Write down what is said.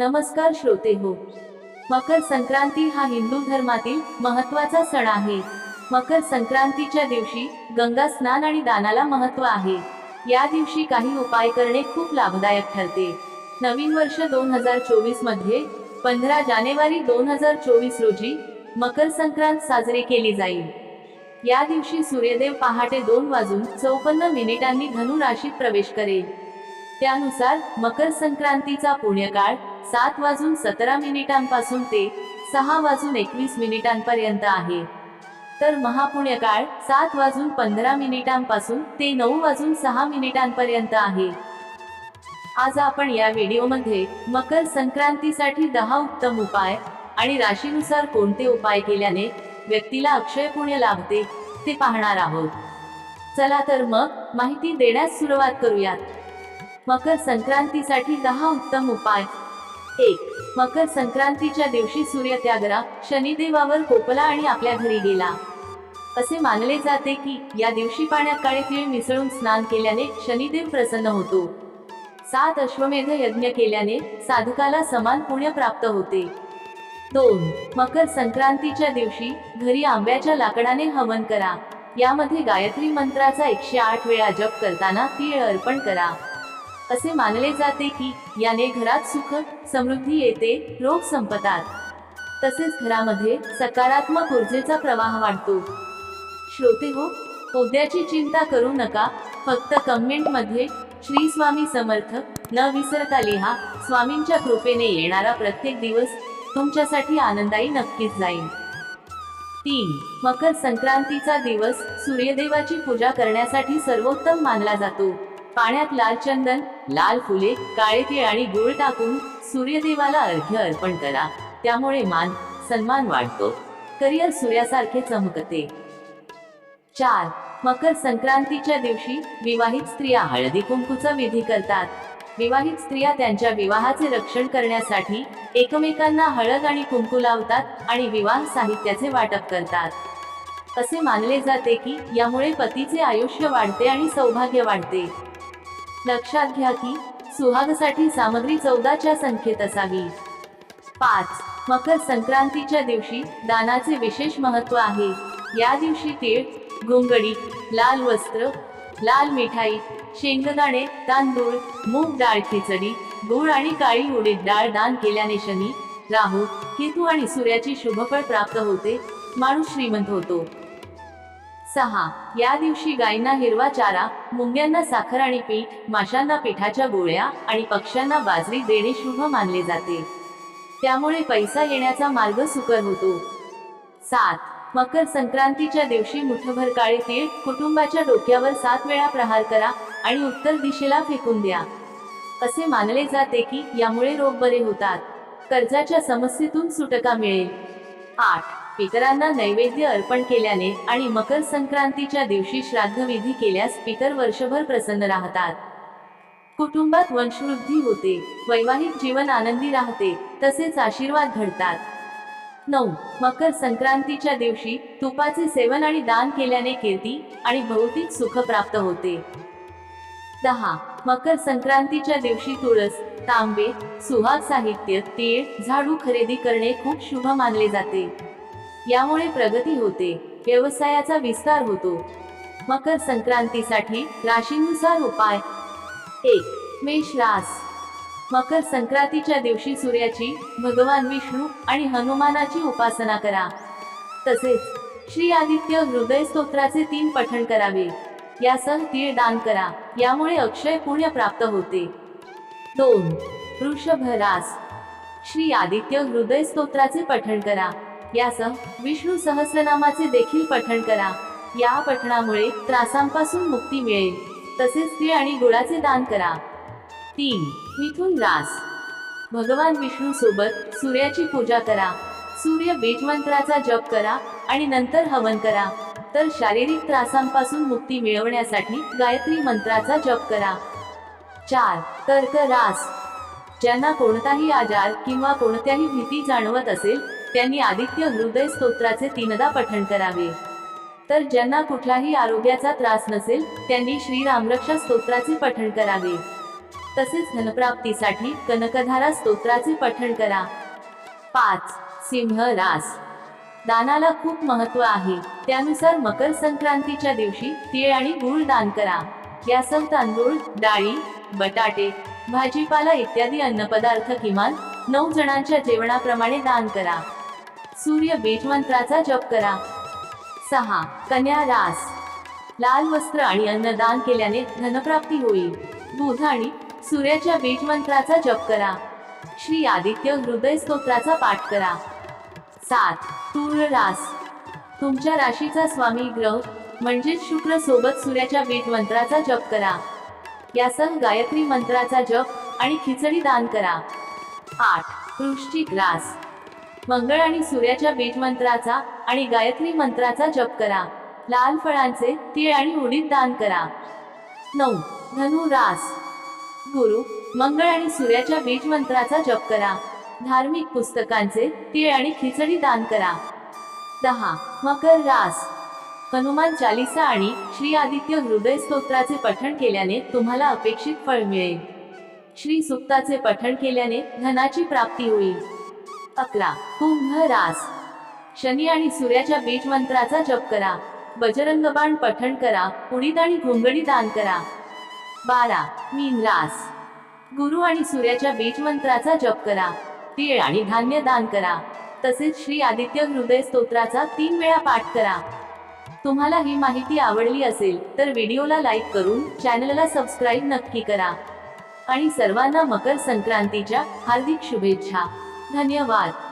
नमस्कार श्रोते हो. मकर संक्रांती हा हिंदू धर्मातील महत्त्वाचा सण आहे. मकर संक्रांतीच्या दिवशी गंगा स्नान आणि दानाला महत्त्व आहे. या दिवशी काही उपाय करणे खूप लाभदायक ठरते. नवीन वर्ष दोन हजार चोवीसमध्ये पंधरा जानेवारी दोन हजार चोवीस रोजी मकर संक्रांत साजरी केली जाईल. या दिवशी सूर्यदेव पहाटे दोन वाजून चौपन्न मिनिटांनी धनु राशीत प्रवेश करेल. त्यानुसार मकर संक्रांतीचा पुण्यकाळ सात वाजून सतरा मिनिटांपासून ते सहा वाजून एकवीस मिनिटांपर्यंत आहे. तर महापुण्यकाळ सात वाजून पंधरा मिनिटांपासून ते नऊ वाजून सहा मिनिटांपर्यंत आहे. आज आपण या व्हिडिओमध्ये मकर संक्रांतीसाठी दहा उत्तम उपाय आणि राशीनुसार कोणते उपाय केल्याने व्यक्तीला अक्षय पुण्य लाभते ते पाहणार आहोत. चला तर मग माहिती देण्यास सुरुवात करूयात. मकर संक्रांतीसाठी दहा उत्तम उपाय एक. मकर संक्रांतीच्या दिवशी सूर्य त्यागरा शनिदेवावर कोपला आणि आपल्या घरी गेला. असे मानले जाते की या दिवशी पाण्यात काळे तीळ मिसळून स्नान केल्याने शनिदेव प्रसन्न होतो. सात अश्वमेध यज्ञ केल्याने साधकाला समान पुण्य प्राप्त होते. दोन. मकर संक्रांतीच्या दिवशी घरी आंब्याच्या लाकडाने हवन करा. यामध्ये गायत्री मंत्राचा एकशे आठ वेळा जप करताना तीळ अर्पण करा. असे मानले जाते की याने घरात सुख समृद्धी येते रोग संपतात. तसेच घरामध्ये सकारात्मक ऊर्जेचा प्रवाह वाढतो. श्रोते हो उद्याची चिंता करू नका फक्त कमेंटमध्ये श्री स्वामी समर्थ न विसरता लिहा स्वामींच्या कृपेने येणारा प्रत्येक दिवस तुमच्यासाठी आनंदायी नक्कीच जाईल तीन मकर संक्रांतीचा दिवस सूर्यदेवाची पूजा करण्यासाठी सर्वोत्तम मानला जातो. पाण्यात लाल चंदन लाल फुले काळे तीळ आणि गुळ टाकून सूर्यदेवाला अर्घ्य अर्पण करा. त्यामुळे मान सन्मान वाढतो. करिअर सूर्यासारखे चमकते. चार मकर संक्रांतीच्या दिवशी विवाहित स्त्रिया हळदी कुंकूचा विधी करतात. विवाहित स्त्रिया त्यांच्या विवाहाचे रक्षण करण्यासाठी एकमेकांना हळद आणि कुंकू लावतात आणि विवाह साहित्याचे वाटप करतात. असे मानले जाते की यामुळे पतीचे आयुष्य वाढते आणि सौभाग्य वाढते. लक्षात घ्या की सुहागसाठी सामग्री चौदाच्या संख्येत असावी. पाच. मकर संक्रांतीच्या दिवशी दानाचे विशेष महत्त्व आहे. या दिवशी तीळ घोंगडी लाल वस्त्र लाल मिठाई शेंगदाणे तांदूळ मूग डाळ खिचडी गुळ आणि काळी उडीद डाळ दान केल्याने शनी राहू केतू आणि सूर्याची शुभफळ प्राप्त होते माणूस श्रीमंत होतो. सहा. या दिवशी गायींना हिरवा चारा मुंग्यांना साखर आणि पीठ माशांना पिठाच्या गोळ्या आणि पक्ष्यांना बाजरी देणे शुभ मानले जाते. त्यामुळे पैसा येण्याचा मार्ग सुकर होतो. सात. मकर संक्रांतीच्या दिवशी मुठभर काळे तीळ कुटुंबाच्या डोक्यावर सात वेळा प्रहार करा आणि उत्तर दिशेला फेकून द्या. असे मानले जाते की यामुळे रोग बरे होतात. कर्जाच्या समस्येतून सुटका मिळेल. आठ. पितरांना नैवेद्य अर्पण केल्याने आणि मकर संक्रांतीच्या दिवशी श्राद्धविधी केल्यास पितर वर्षभर प्रसन्न राहतात. कुटुंबात वंशवृद्धी होते वैवाहिक जीवन आनंदी राहते तसेच आशीर्वाद घडतात. नऊ. मकर संक्रांतीच्या दिवशी तुपाचे सेवन आणि दान केल्याने कीर्ती आणि भौतिक सुख प्राप्त होते. दहा. मकर संक्रांतीच्या दिवशी तुळस तांबे सुहाग साहित्य तीळ झाडू खरेदी करणे खूप शुभ मानले जाते. यामुळे प्रगती होते. व्यवसायाचा विस्तार होतो. मकर संक्रांतीसाठी राशीनुसार उपाय. एक मेष रास. मकर संक्रांतीच्या दिवशी सूर्याची भगवान विष्णू आणि हनुमानाची उपासना करा. तसेच श्री आदित्य हृदय स्तोत्राचे तीन पठण करावे. यासह तीळ दान करा. यामुळे अक्षय पुण्य प्राप्त होते. दोन वृषभ रास. श्री आदित्य हृदय स्तोत्राचे पठण करा. यासह विष्णू सहस्रनामाचे देखील पठण करा. या पठणामुळे त्रासांपासून मुक्ती मिळेल. तसेच तीळ आणि गुळाचे दान करा. तीन. मिथुन रास. भगवान विष्णू सोबत सूर्याची पूजा करा. सूर्य बीजमंत्राचा जप करा आणि नंतर हवन करा. तर शारीरिक त्रासांपासून मुक्ती मिळवण्यासाठी गायत्री मंत्राचा जप करा. चार. कर्क रास. ज्यांना कोणताही आजार किंवा कोणत्याही भीती जाणवत असेल त्यांनी आदित्य हृदय स्तोत्राचे तीनदा पठण करावे. तर ज्यांना कुठलाही आरोग्याचा त्रास नसेल त्यांनी श्रीरामरक्षा स्तोत्राचे पठण करावे. तसेच धनप्राप्तीसाठी कनकधारा स्तोत्राचे पठण करा. पाच. सिंह रास. दानाला खूप महत्त्व आहे. त्यानुसार मकर संक्रांतीच्या दिवशी तीळ आणि गुळ दान करा. यासह तांदूळ डाळी बटाटे भाजीपाला इत्यादी अन्नपदार्थ किमान नऊ जणांच्या जेवणाप्रमाणे दान करा. सूर्य बीज मंत्राचा जप करा. सहा. कन्या रास. लाल वस्त्र आणि अन्नदान केल्याने धनप्राप्ती होईल. दूध आणि सूर्याच्या बीज मंत्राचा जप करा. श्री आदित्य हृदय स्तोत्राचा पाठ करा. सात. तूळ रास. तुमच्या राशीचा स्वामी ग्रह म्हणजेच शुक्र सोबत सूर्याच्या बीज मंत्राचा जप करा. यासह गायत्री मंत्राचा जप आणि खिचडी दान करा. आठ. वृश्चिक रास. मंगळ आणि सूर्याच्या बीज मंत्राचा आणि गायत्री मंत्राचा जप करा. लाल फळांचे तीळ आणि उडीद दान करा. नऊ. धनु रास. गुरु मंगळ आणि सूर्याच्या बीज मंत्राचा जप करा. धार्मिक पुस्तकांचे तीळ आणि खिचडी दान करा. दहा. मकर रास. हनुमान चालिसा आणि श्री आदित्य हृदय स्तोत्राचे पठण केल्याने तुम्हाला अपेक्षित फळ मिळेल. श्री सुक्ताचे पठण केल्याने धनाची प्राप्ती होईल. अकरा कुंभ रास शनी आणि सूर्याच्या बीज मंत्राचा जप करा. बजरंग बाण पठण करा. पुणीत आणि घोंगडी दान करा. बारा. मीन रास गुरु आणि सूर्याच्या बीज मंत्राचा जप करा. तीळ आणि धान्य दान करा. तसेच श्री आदित्य हृदय स्तोत्राचा तीन वेळा पाठ करा. तुम्हाला ही माहिती आवडली असेल तर व्हिडिओला लाईक करून चॅनलला सबस्क्राईब नक्की करा. आणि सर्वांना मकर संक्रांतीच्या हार्दिक शुभेच्छा. धन्यवाद.